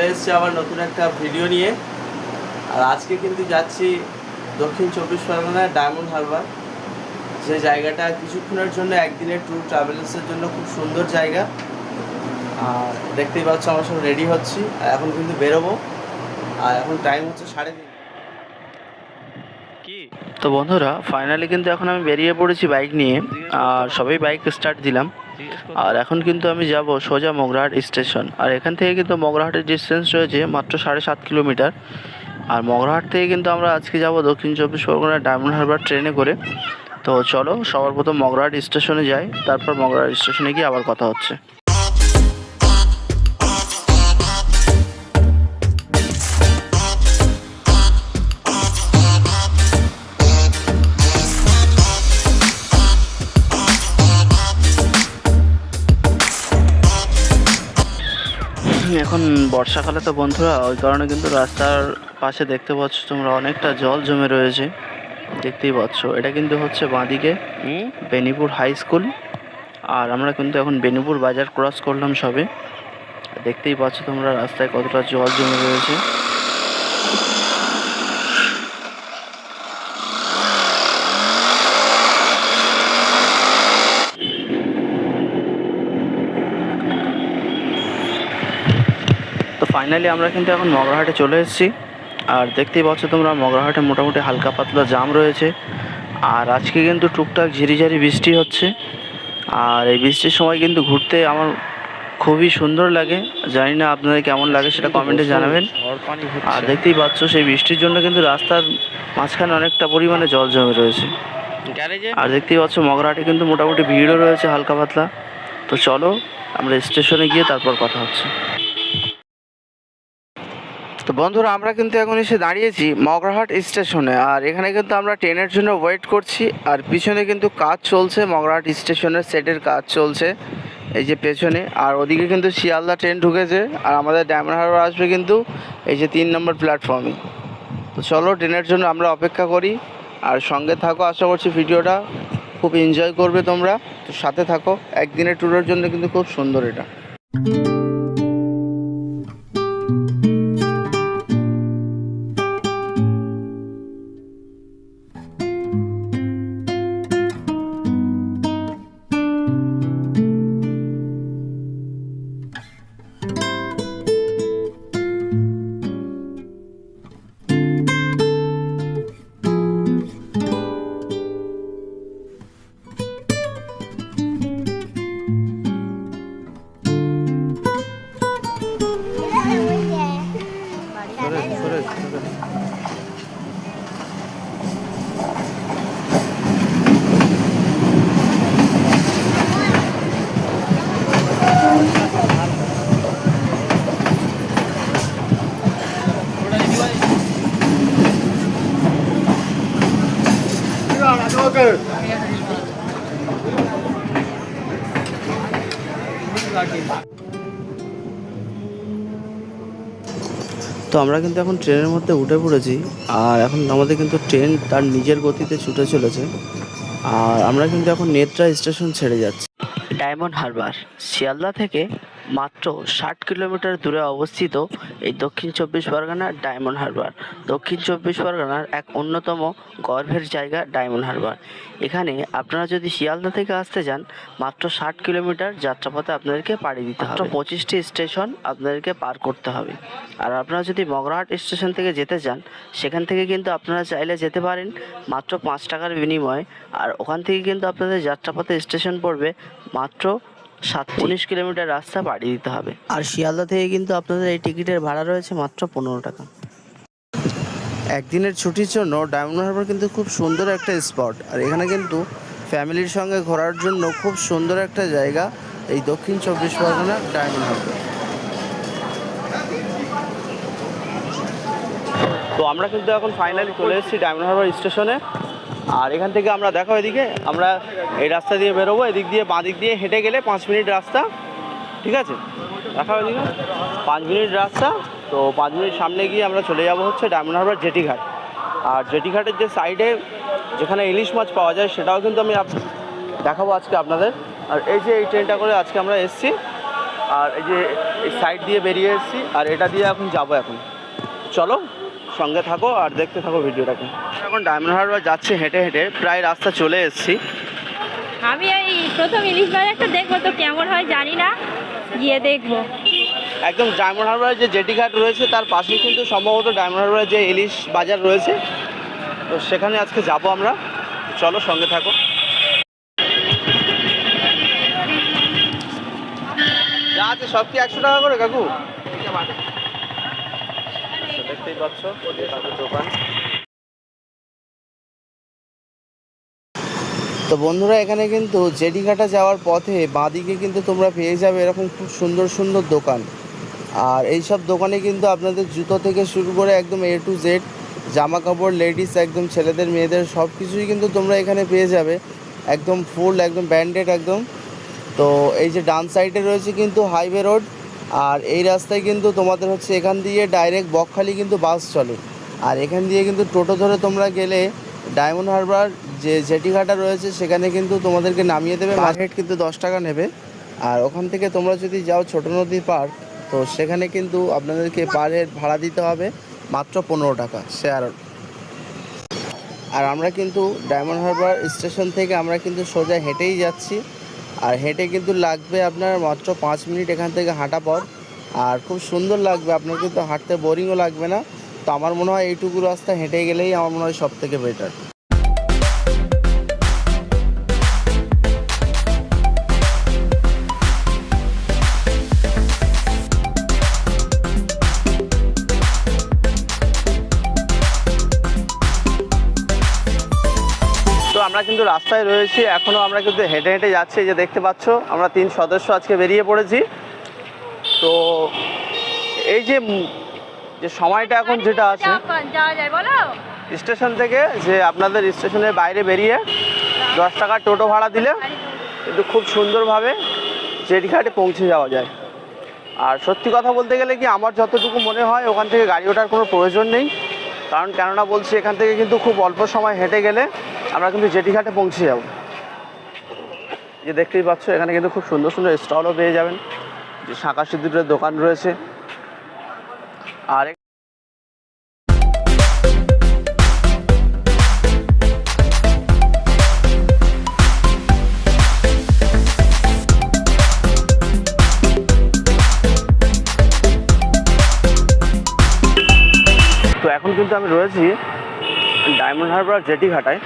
চলে এসেছি আবার নতুন একটা ভিডিও নিয়ে। আর আজকে কিন্তু যাচ্ছি দক্ষিণ চব্বিশ পরগনায় ডায়মন্ড হারবার। যে জায়গাটা কিছুক্ষণের জন্য একদিনের ট্যুর ট্রাভেলসের জন্য খুব সুন্দর জায়গা। আর দেখতেই পাচ্ছ আমার সব রেডি হচ্ছি। আর এখন কিন্তু বেরোবো। আর এখন টাইম হচ্ছে সাড়ে তিন কি? তো বন্ধুরা ফাইনালি কিন্তু এখন আমি বেরিয়ে পড়েছি বাইক নিয়ে। আর সবাই বাইক স্টার্ট দিলাম। আর এখন কিন্তু আমি যাব সোজা মগরাহাট স্টেশন। আর এখান থেকে কিন্তু মগরাহাটের ডিস্টেন্স রয়েছে মাত্র সাড়ে সাত কিলোমিটার। আর মগরাহাট থেকে কিন্তু আমরা আজকে যাব দক্ষিণ চব্বিশ পরগনার ডায়মন্ড হারবার ট্রেনে করে। তো চলো সবার প্রথম মগরাহাট স্টেশনে যাই, তারপর মগরাহাট স্টেশনে গিয়ে আবার কথা হচ্ছে। বর্ষাকালে তো বন্ধুরা ওই কারণে কিন্তু রাস্তার পাশে দেখতে পাচ্ছ তোমরা অনেকটা জল জমে রয়েছে। দেখতেই পাচ্ছ এটা কিন্তু হচ্ছে বাঁদিকে বেনিপুর হাই স্কুল। আর আমরা কিন্তু এখন বেনিপুর বাজার ক্রস করলাম সবে। দেখতেই পাচ্ছ তোমরা রাস্তায় কতটা জল জমে রয়েছে। ফাইনালি আমরা কিন্তু এখন মগরাহাটে চলে এসেছি। আর দেখতেই পাচ্ছ তোমরা মগরাহাটে মোটামুটি হালকা পাতলা জাম রয়েছে। আর আজকে কিন্তু টুকটাক ঝিরিঝারি বৃষ্টি হচ্ছে। আর এই বৃষ্টির সময় কিন্তু ঘুরতে আমার খুবই সুন্দর লাগে। জানি না আপনাদের কেমন লাগে সেটা কমেন্টে জানাবেন। আর দেখতেই পাচ্ছ সেই বৃষ্টির জন্য কিন্তু রাস্তার মাঝখানে অনেকটা পরিমাণে জল জমে রয়েছে। আর দেখতেই পাচ্ছ মগরাহাটে কিন্তু মোটামুটি ভিড়ও রয়েছে হালকা পাতলা। তো চলো আমরা স্টেশনে গিয়ে তারপর কথা হচ্ছে। তো বন্ধুরা, আমরা কিন্তু এখন এসে দাঁড়িয়েছি মগরাহাট স্টেশনে, আর এখানে কিন্তু আমরা ট্রেনের জন্য ওয়েট করছি, আর পিছনে কিন্তু কাজ চলছে, মগরাহাট স্টেশনের সেটের কাজ চলছে, এই যে পেছনে, আর ওদিকে কিন্তু শিয়ালদা ট্রেন ঢুকেছে, আর আমাদের ডায়মন্ড হারবার আসবে কিন্তু এই যে তিন নম্বর প্ল্যাটফর্মে। তো চলো, ট্রেনের জন্য আমরা অপেক্ষা করি, আর সঙ্গে থাকো, আশা করছি ভিডিওটা খুব এনজয় করবে তোমরা। তো সাথে থাকো, একদিনের ট্যুরের জন্য কিন্তু খুব সুন্দর এটা। それそれ তো আমরা কিন্তু এখন ট্রেনের মধ্যে উঠে পড়েছি, আর এখন আমাদের কিন্তু ট্রেন তার নিজের গতিতে ছুটে চলেছে। আর আমরা কিন্তু এখন নেত্রা স্টেশন ছেড়ে যাচ্ছি। ডায়মন্ড হারবার, শিয়ালদা থেকে মাত্র ষাট কিলোমিটার দূরে অবস্থিত এই দক্ষিণ চব্বিশ পরগনার ডায়মন্ড হারবার। দক্ষিণ চব্বিশ পরগনার এক অন্যতম গর্ভের জায়গা ডায়মন্ড হারবার। এখানে আপনারা যদি শিয়ালদা থেকে আসতে যান মাত্র ষাট কিলোমিটার যাত্রাপথে আপনাদেরকে পাড়ি দিতে হবে। পঁচিশটি স্টেশন আপনাদেরকে পার করতে হবে। আর আপনারা যদি মগরাহাট স্টেশন থেকে যেতে চান সেখান থেকে কিন্তু আপনারা চাইলে যেতে পারেন মাত্র পাঁচ টাকার বিনিময়ে। আর ওখান থেকে কিন্তু আপনাদের যাত্রাপথে স্টেশন পড়বে মাত্র সাত উনিশ কিলোমিটার রাস্তা পাড়ি দিতে হবে। আর শিয়ালদা থেকে কিন্তু আপনাদের এই টিকিটের ভাড়া রয়েছে মাত্র পনেরো টাকা। একদিনের ছুটির জন্য ডায়মন্ড হারবার কিন্তু খুব সুন্দর একটা স্পট। আর এখানে কিন্তু ফ্যামিলির সঙ্গে ঘোরার জন্য খুব সুন্দর একটা জায়গা এই দক্ষিণ চব্বিশ পরগনা ডায়মন্ড হারবার। তো আমরা কিন্তু এখন ফাইনালি চলে এসেছি ডায়মন্ড হারবার স্টেশনে। আর এখান থেকে আমরা দেখো এদিকে, আমরা এই রাস্তা দিয়ে বেরোবো, এদিক দিয়ে বাঁ দিক দিয়ে হেঁটে গেলে পাঁচ মিনিট রাস্তা, ঠিক আছে? দেখা এদিকে। পাঁচ মিনিট রাস্তা, তো পাঁচ মিনিট সামনে গিয়ে আমরা চলে যাব হচ্ছে ডায়মন্ড হারবার জেটিঘাট আর জেটিঘাটের যে সাইডে যেখানে ইলিশ মাছ পাওয়া যায়, সেটাও কিন্তু আমি দেখাবো আজকে আপনাদের। আর এই যে এই ট্রেনটা করে আজকে আমরা এসেছি, আর এই যে এই সাইড দিয়ে বেরিয়ে এসেছি, আর এটা দিয়ে এখন যাব এখন। চলো সঙ্গে থাকো আর দেখতে থাকো ভিডিওটাকে। এখন ডায়মন্ড হারবার যাচ্ছে হেঁটে হেঁটে প্রায় রাস্তা চলে এসেছি। আমি এই প্রথম ইলিশ বাজারটা দেখব তো কেমন হয় জানি না। গিয়ে দেখব। একদম ডায়মন্ড হারবারের যে জেটি ঘাট রয়েছে তার পাশেই কিন্তু সম্ভবত ডায়মন্ড হারবারের যে ইলিশ বাজার রয়েছে। তো সেখানে আজকে যাব আমরা। চলো সঙ্গে থাকো। যা আছে সব কি একশো টাকা করে কাকু? দেখতেই পাচ্ছ তাদের দোকান। তো বন্ধুরা, এখানে কিন্তু জেডিঘাটা যাওয়ার পথে বাঁদিকে কিন্তু তোমরা পেয়ে যাবে এরকম খুব সুন্দর সুন্দর দোকান। আর এই সব দোকানে কিন্তু আপনাদের জুতো থেকে শুরু করে একদম এ টু জেড জামা কাপড় লেডিস, একদম ছেলেদের, মেয়েদের সব কিছুই কিন্তু তোমরা এখানে পেয়ে যাবে। একদম ফুল, একদম ব্যান্ডেড, একদম। তো এই যে ডান সাইডে রয়েছে কিন্তু হাইওয়ে রোড আর এই রাস্তায় কিন্তু তোমাদের হচ্ছে এখান দিয়ে ডাইরেক্ট বকখালি কিন্তু বাস চলে। আর এখান দিয়ে কিন্তু টোটো ধরে তোমরা গেলে ডায়মন্ড হারবার যে জেটিঘাটা রয়েছে সেখানে কিন্তু তোমাদেরকে নামিয়ে দেবে। মার্কেট কিন্তু দশ টাকা নেবে। আর ওখান থেকে তোমরা যদি যাও ছোট নদী পার্ক তো সেখানে কিন্তু আপনাদেরকে পার হেড ভাড়া দিতে হবে মাত্র পনেরো টাকা শেয়ার আর আমরা কিন্তু ডায়মন্ড হারবার স্টেশন থেকে আমরা কিন্তু সোজা হেঁটেই যাচ্ছি। আর হেঁটে কিন্তু লাগবে আপনার মাত্র পাঁচ মিনিট এখান থেকে হাঁটা পথ। আর খুব সুন্দর লাগবে, আপনার কিন্তু হাঁটতে বোরিংও লাগবে না। তো আমার মনে হয় এইটুকু রাস্তা হেঁটে গেলেই আমার মনে হয় সব থেকে বেটার আমরা কিন্তু রাস্তায় রয়েছি এখনও আমরা কিন্তু হেঁটে হেঁটে যাচ্ছি যে দেখতে পাচ্ছ আমরা তিন সদস্য আজকে বেরিয়ে পড়েছি। তো এই যে যে সময়টা এখন যেটা আছে স্টেশন থেকে যে আপনাদের স্টেশনের বাইরে বেরিয়ে দশ টাকা টোটো ভাড়া দিলে কিন্তু খুব সুন্দরভাবে জেটিঘাটে পৌঁছে যাওয়া যায়। আর সত্যি কথা বলতে গেলে কি আমার যতটুকু মনে হয় ওখান থেকে গাড়ি ওঠার কোনো প্রয়োজন নেই। কারণ কেননা বলছি এখান থেকে কিন্তু খুব অল্প সময় হেঁটে গেলে আমরা কিন্তু জেটিঘাটে পৌঁছে যাব। যে দেখতেই পাচ্ছ, এখানে কিন্তু খুব সুন্দর সুন্দর স্টলও পেয়ে যাবেন। যে শাঁখা সিঁদুরের দোকান রয়েছে। আর তো এখন কিন্তু আমি রয়েছি ডায়মন্ড হারবার জেটি ঘাটায়।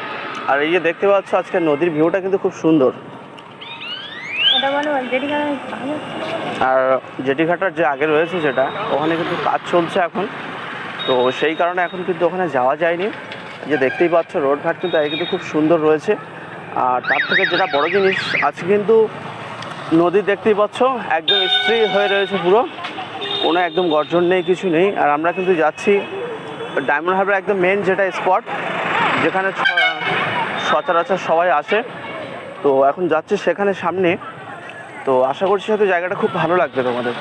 আর এই যে দেখতে পাচ্ছ আজকে নদীর ভিউটা কিন্তু খুব সুন্দর। যেটি আর জেটি ঘাটার যে আগে রয়েছে সেটা ওখানে কিন্তু কাজ চলছে এখন। তো সেই কারণে এখন কিন্তু ওখানে যাওয়া যায়নি। যে দেখতেই পাচ্ছ রোড ঘাট কিন্তু আগে কিন্তু খুব সুন্দর রয়েছে। আর তার থেকে যেটা বড় জিনিস আজকে কিন্তু নদী দেখতেই পাচ্ছ একদম স্ত্রী হয়ে রয়েছে পুরো। কোনো একদম গর্জন নেই কিছু নেই। আর আমরা কিন্তু যাচ্ছি ডায়মন্ড হারবার একদম মেন যেটা স্পট যেখানে স- সচরাচর সবাই আসে। তো এখন যাচ্ছে সেখানে সামনে। তো আশা করছি হয়তো জায়গাটা খুব ভালো লাগবে তোমাদের।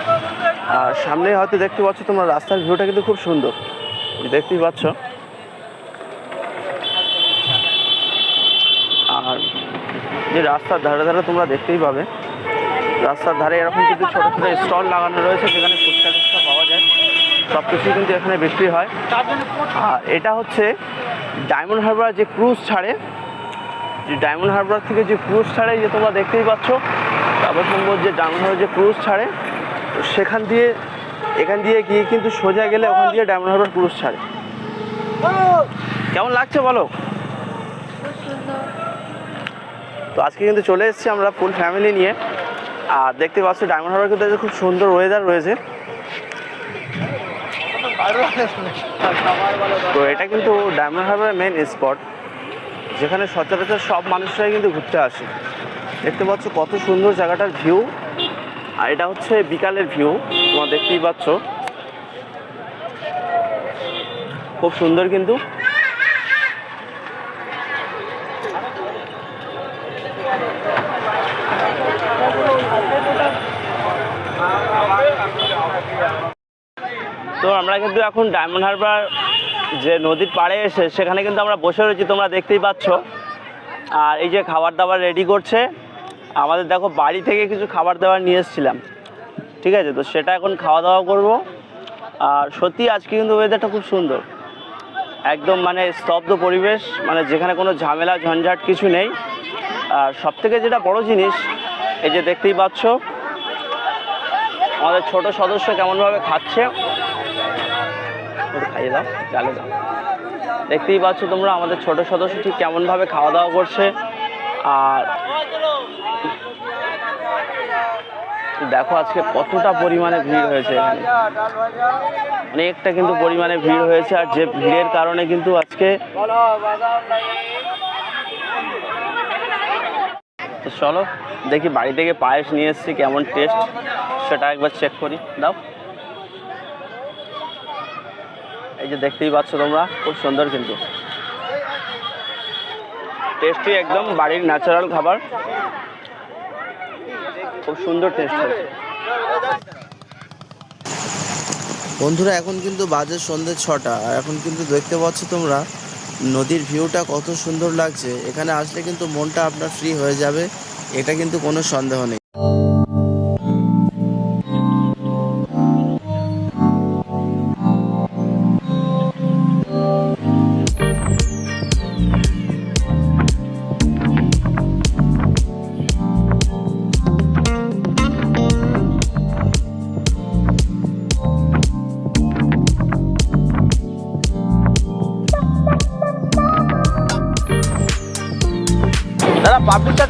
আর সামনে হয়তো দেখতে পাচ্ছ তোমরা রাস্তার ভিউটা কিন্তু খুব সুন্দর। দেখতেই পাচ্ছ। আর যে রাস্তার ধারে ধারে তোমরা দেখতেই পাবে। রাস্তার ধারে এরকম কিন্তু ছোটো ছোটো স্টল লাগানো রয়েছে, যেখানে ফুচকা টুচকা পাওয়া যায়। সব কিছুই কিন্তু এখানে বিক্রি হয়। আর এটা হচ্ছে ডায়মন্ড হারবার যে ক্রুজ ছাড়ে যে ডায়মন্ড হারবার থেকে যে ক্রুজ ছাড়ে, যে তোমরা দেখতেই পাচ্ছ, তারপর সম্ভব যে ডায়মন্ড হারবার যে ক্রুজ ছাড়ে সেখান দিয়ে, এখান দিয়ে গিয়ে কিন্তু সোজা গেলে ওখান দিয়ে ডায়মন্ড হারবার ক্রুজ ছাড়ে। কেমন লাগছে বলো? তো আজকে কিন্তু চলে এসেছি আমরা ফুল ফ্যামিলি নিয়ে। আর দেখতে পাচ্ছি ডায়মন্ড হারবার কিন্তু খুব সুন্দর ওয়েদার রয়েছে। তো এটা কিন্তু ডায়মন্ড হারবারের মেন স্পট যেখানে সচরাচর সব মানুষরাই কিন্তু ঘুরতে আসে। দেখতে পাচ্ছ কত সুন্দর জায়গাটার ভিউ আর এটা হচ্ছে বিকালের ভিউ তোমরা দেখতেই পাচ্ছ। খুব সুন্দর কিন্তু। তো আমরা কিন্তু এখন ডায়মন্ড হারবার যে নদীর পাড়ে এসে সেখানে কিন্তু আমরা বসে রয়েছি, তোমরা দেখতেই পাচ্ছ। আর এই যে খাবার দাবার রেডি করছে, আমাদের দেখো বাড়ি থেকে কিছু খাবার দাবার নিয়ে এসেছিলাম। ঠিক আছে, তো সেটা এখন খাওয়া দাওয়া করব। আর সত্যি আজকে কিন্তু ওয়েদারটা খুব সুন্দর। একদম মানে স্তব্ধ পরিবেশ মানে যেখানে কোনো ঝামেলা, ঝঞ্ঝাট কিছু নেই। আর সব থেকে যেটা বড় জিনিস, এই যে দেখতেই পাচ্ছ, আমাদের ছোট সদস্য কেমনভাবে খাচ্ছে। দাও চালে দাও। দেখতেই পাচ্ছ তোমরা, আমাদের ছোট সদস্য ঠিক কেমনভাবে খাওয়া দাওয়া করছে। আর দেখো আজকে কতটা পরিমাণে ভিড় হয়েছে অনেকটা কিন্তু পরিমাণে ভিড় হয়েছে, আর যে ভিড়ের কারণে কিন্তু আজকে চলো দেখি বাড়ি থেকে পায়েস নিয়ে এসেছি, কেমন টেস্ট সেটা একবার চেক করি। দাও। এই যে দেখতেই পাচ্ছ তোমরা, খুব সুন্দর কিন্তু। টেস্টি একদম বাড়ির ন্যাচারাল খাবার। খুব সুন্দর টেস্ট বন্ধুরা, এখন কিন্তু বাজে সন্ধ্যে ছটা এখন কিন্তু দেখতে পাচ্ছ তোমরা, নদীর ভিউটা কত সুন্দর লাগছে। এখানে আসলে কিন্তু মনটা আপনার ফ্রি হয়ে যাবে, এটা কিন্তু কোনো সন্দেহ নেই।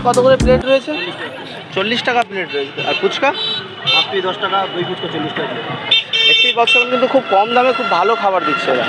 কত করে প্লেট রয়েছে? চল্লিশ টাকা প্লেট রয়েছে। আর ফুচকা? আপনি দশ টাকা দুই ফুচকা চল্লিশ টাকা। একটি বছর কিন্তু খুব কম দামে খুব ভালো খাবার দিচ্ছে এরা।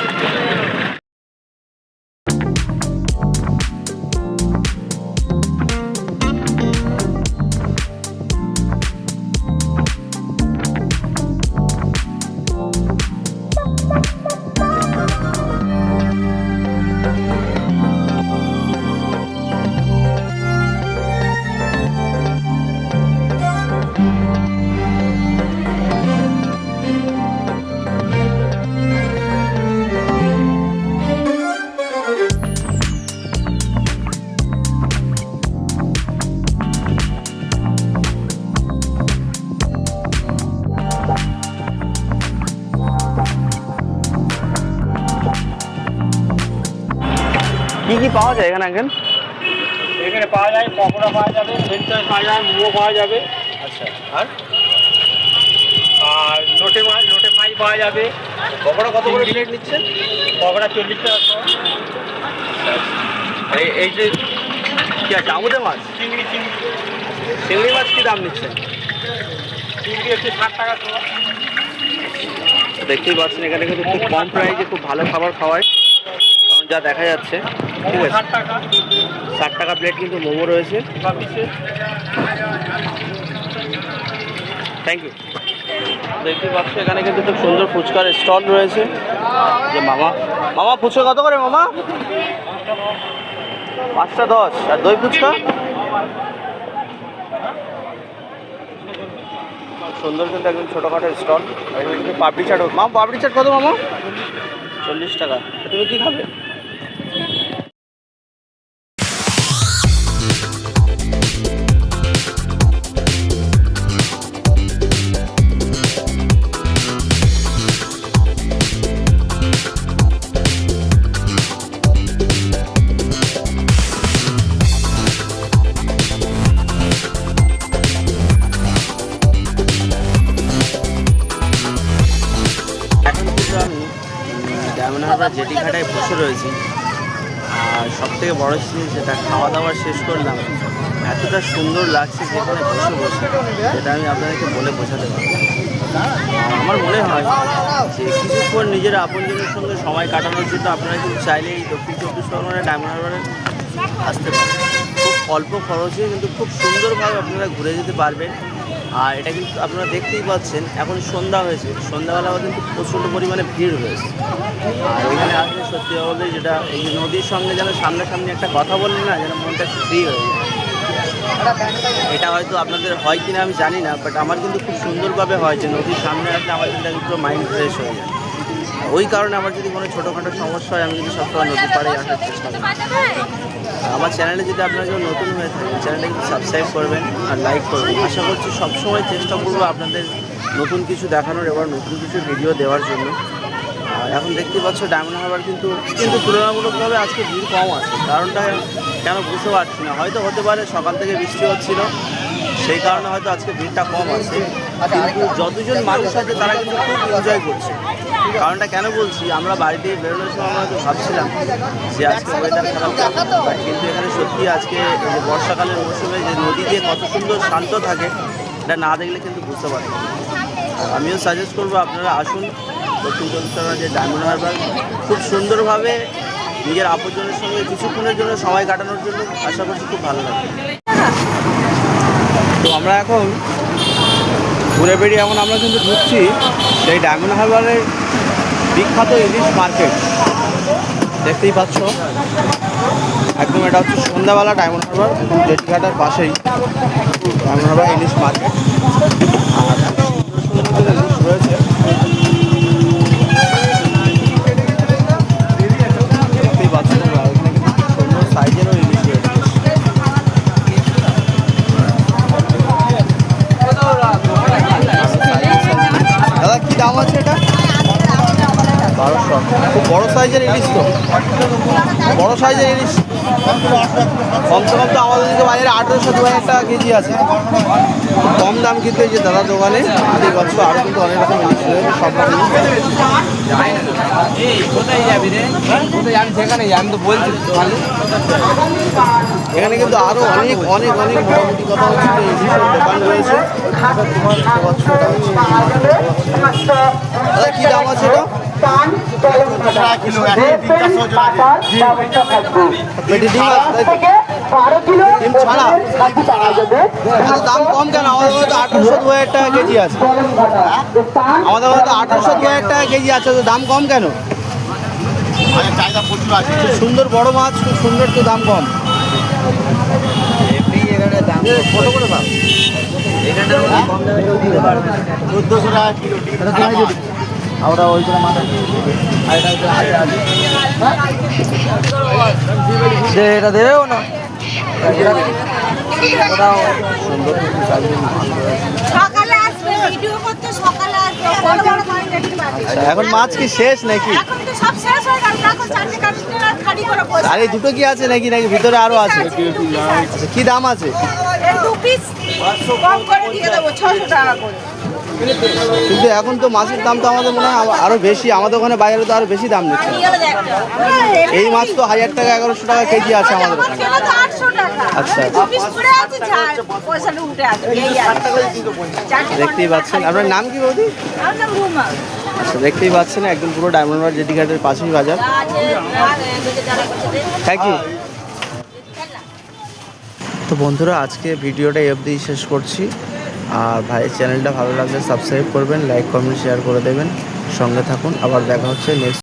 কি পাওয়া যায় এখানে আঙ্কেল এখানে পাওয়া যায় পকোড়া পাওয়া যাবে ফ্রেঞ্চ ফ্রাই পাওয়া যায় মোমো পাওয়া যাবে। আচ্ছা আর? আর লোটে মাছ লোটে ফ্রাই পাওয়া যাবে। পকোড়া কত করে প্লেট নিচ্ছেন? পকোড়া চল্লিশ টাকা এই- এই যে কি আছে আমুদে মাছ? চিংড়ি চিংড়ি। চিংড়ি মাছ কি দাম নিচ্ছেন? চিংড়ি হচ্ছে ষাট টাকা দেখতেই পাচ্ছেন এখানে কিন্তু খুব কম প্রাইসে খুব ভালো খাবার খাওয়ায়। যা দেখা যাচ্ছে ঠিক আছে? ষাট টাকা। প্লেট কিন্তু মোমো রয়েছে। থ্যাংক ইউ দেখতে পাচ্ছ এখানে কিন্তু খুব সুন্দর ফুচকার স্টল রয়েছে। যে মামা মামা ফুচকা কত করে মামা? পাঁচটা দশ। আর দই ফুচকা? সুন্দর কিন্তু একদম ছোটোখাটো স্টল। আর এখানে পাপড়ি চাট মামা পাপড়ি চাট কত মামা? চল্লিশ টাকা। তুমি কি খাবে? লাগছে যেখানে বসে বসে যেটা আমি আপনাদেরকে বলে বোঝাতে পারব। আমার মনে হয় যে কিছুক্ষণ নিজের আপনজনের সঙ্গে সময় কাটানোর জন্য আপনারা কিন্তু চাইলে এই দক্ষিণ চব্বিশ পরগনায় ডায়মন্ড হারবারে আসতে পারেন। খুব অল্প খরচে কিন্তু খুব সুন্দরভাবে আপনারা ঘুরে যেতে পারবেন। আর এটা কিন্তু আপনারা দেখতেই পাচ্ছেন, এখন সন্ধ্যা হয়েছে। সন্ধ্যাবেলাও কিন্তু প্রচণ্ড পরিমাণে ভিড় হয়েছে। আর এখানে আসলে সত্যি বলতে যেটা এই নদীর সঙ্গে যেন সামনাসামনি একটা কথা বললে না, যেন মনটা ফ্রি হয়ে যায়। এটা হয়তো আপনাদের হয় কিনা আমি জানি না বাট আমার কিন্তু খুব সুন্দরভাবে হয় যে নদীর সামনে আসলে আমার কিন্তু পুরো মাইন্ড ফ্রেশ হয়ে যায়। ওই কারণে আমার যদি কোনো ছোটোখাটো সমস্যা হয়, আমি কিন্তু সবসময় নদী পাড়ে আসার চেষ্টা করি। আমার চ্যানেলে যদি আপনারা কেউ নতুন হয়ে থাকেন চ্যানেলটা কিন্তু সাবস্ক্রাইব করবেন আর লাইক করবেন। আশা করছি সবসময় চেষ্টা করব আপনাদের নতুন কিছু দেখানোর এবার নতুন কিছু ভিডিও দেওয়ার জন্য। এখন দেখতে পাচ্ছ, ডায়মন্ড হারবার কিন্তু কিন্তু তুলনামূলকভাবে আজকে ভিড় কম আছে। কারণটা কেন বুঝতে পারছি না। হয়তো হতে পারে সকাল থেকে বৃষ্টি হচ্ছিল, সেই কারণে হয়তো আজকে ভিড়টা কম আছে। কিন্তু যতজন মানুষ আছে, তারা কিন্তু খুব এনজয় করছে। কারণটা কেন বলছি, আমরা বাড়ি থেকে বেরোনোর সময় আমরা তো ভাবছিলাম যে আজকে ওয়েদার খারাপ কিন্তু এখানে সত্যি আজকে যে বর্ষাকালের মৌসুমে যে নদী দিয়ে কত সুন্দর শান্ত থাকে, এটা না দেখলে কিন্তু বুঝতে পারবেন না। আমিও সাজেস্ট করব আপনারা আসুন। দক্ষিণ যে ডায়মন্ড হারবার, খুব সুন্দরভাবে নিজের আপনজনের সঙ্গে কিছুক্ষণের জন্য সময় কাটানোর জন্য আশা করছি খুব ভালো লাগবে। তো আমরা এখন ঘুরে বেরিয়ে এখন আমরা কিন্তু ঢুকছি সেই ডায়মন্ড হারবারের বিখ্যাত ইলিশ মার্কেট। দেখতেই পাচ্ছ, একদম এটা হচ্ছে সন্ধ্যাবেলা ডায়মন্ড হারবার একদম জেটিঘাটার পাশেই ডায়মন্ড হারবার ইলিশ মার্কেট। সাইজের ইলিশ তো। বড় সাইজের ইলিশ। কমসে কম তো আমাদের দিকে বাজারে আঠেরোশো দু হাজার টাকা কেজি আছে। কম দাম কিন্তু এই যে দাদা দোকানে দেখতেই পাচ্ছ আরও কিন্তু অনেক রকম ইলিশ রয়েছে, সব রকম। এখানে কিন্তু আরও অনেক অনেক অনেক মোটামুটি কথা হচ্ছে ইলিশের দোকান রয়েছে। কি দাম আছে এটা? তো? ডিম ছাড়া এত দাম কম কেন? আমাদের তো আঠারোশো দু হাজার টাকা কেজি আছে। আমাদের কাছে তো আঠারোশো দু হাজার টাকা কেজি আছে তো দাম কম কেন? খুব সুন্দর বড় মাছ খুব সুন্দর তো দাম কম। কত করে দাম চোদ্দোশো টাকা কিলো আমরা ওই করে মাথা দে এটা দেবেও না। মার্কেট এখন মাছ কি শেষ নাকি? আরে দুটো কি আছে নাকি? নাকি ভিতরে আরও আছে? আচ্ছা, কি দাম আছে? কম করে দিয়ে দেবো ছশো টাকা করে কিন্তু এখন তো মাছের দাম তো আমাদের মনে হয় আরও বেশি আমাদের ওখানে বাইরে তো আরও বেশি দাম নিচ্ছে এই মাছ তো হাজার টাকা এগারোশো টাকা কেজি আছে আমাদের ওখানে আচ্ছা। দেখতেই পাচ্ছেন আপনার নাম কি বৌদি আচ্ছা দেখতেই পাচ্ছেন একদম পুরো ডায়মন্ড জেটি ঘাটের পাশেই বাজার থ্যাংক ইউ তো বন্ধুরা, আজকে ভিডিওটা অবধি শেষ করছি। আর ভাই, চ্যানেলটা ভালো লাগলে সাবস্ক্রাইব করবেন লাইক কমেন্ট শেয়ার করে দেবেন। সঙ্গে থাকুন, আবার দেখা হচ্ছে নেক্সট